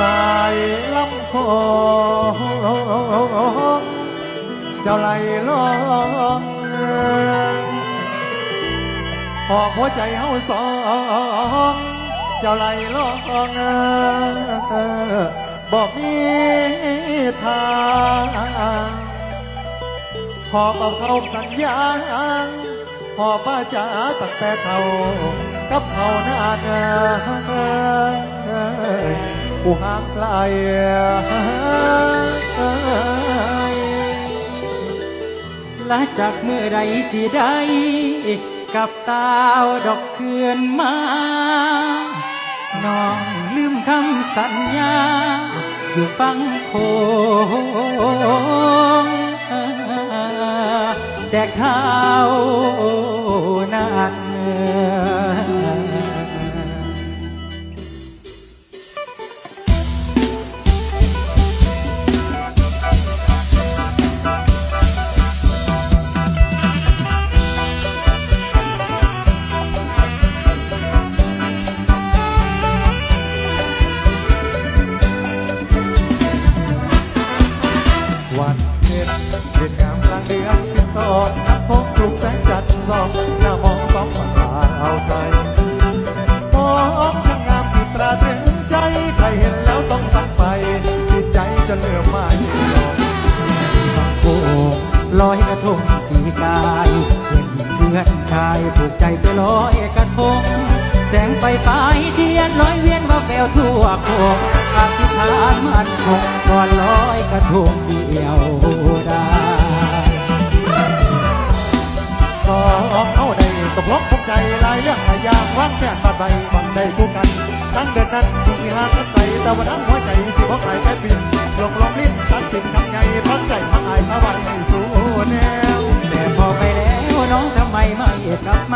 สายลำโพงเจ้าไหลลองหอบหัวใจเฮาสองเจ้าไหลลองบอกมีทางหอบเอาเขาสัญญาหอบป้าจ๋าตั้งแต่เขากับเขาหน้าเงย ผู้ห่างไกลและจากเมื่อใดสิได้กับตาวดอกเคือนมา น้องลืมคำสัญญา อยู่ฟังโคงแต่ข้าว วันเพ็ญเดือนงามกลางเดือนสิบสองน้ำพงถูกแสงจันทร์ส่องหน้ามองสองฝั่งลาวไกลมองช่างงามที่ตราตรึงใจ ใครเห็นแล้วต้องตั้งไปติดใจจนเหลือไม่ลงบางโกลอยกระทงปีกายเพื่อนเพื่อนชายผูกใจไปลอยกระทง แสงไฟปลายเทียนลอยเวียนว่าแววทั่วโคกอธิษฐานมันคงก่อนลอยกระทงเดียวได้สองเขาได้ตกลงพบใจลายเรื่องหายยางวางแผนบาดใบบังได้คู่กัน ตั้งเดือนนั้นถึงสิหากันไปแต่วันนั้นหัวใจสิบ่ใครไปปินหลงหลงลิ้นตัดสินคำไงพักใจพักอายพาวันให้สู้แนวแต่พอไปแล้วน้องทำไมไม่กลับมา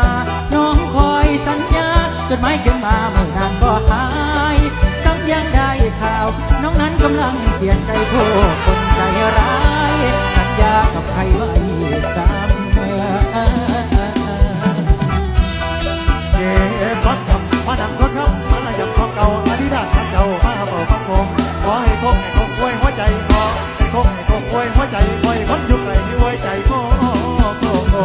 จดหมายเขียนมาเมื่อนานก็หายสัญญาณได้ข่าว น้องนั้นกำลังเปลี่ยนใจโทษคนใจร้าย สัญญากับใครไว้จำเมื่อเก็บรถทำมาดังรถครับมาอย่างของเก่าอดีตทางเก่ามาเป่าฟังคงขอให้โคงให้โคงกล้วยหัวใจขอให้โคงให้โคงกล้วยหัวใจคอยคนยู่ไกลที่ไว้ใจโคโคโค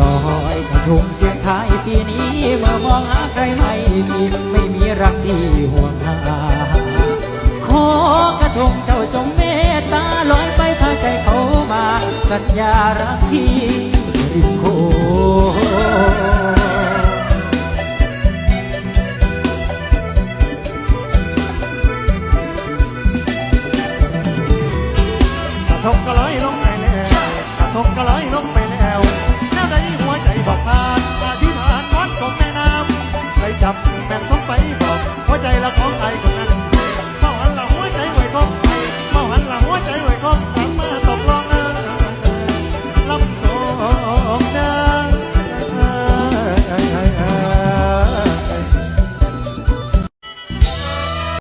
ลอยกระทงเสีย ท้ายปีนี้เมื่อมองหาใครไม่มีไม่มีรักที่ห่วงหาขอกระทงเจ้าจงเมตตาลอยไปพาใจเขามา สัญญารักที่ริมโขงกระทงก็ลอยลงไปแล้วกระทงก็ล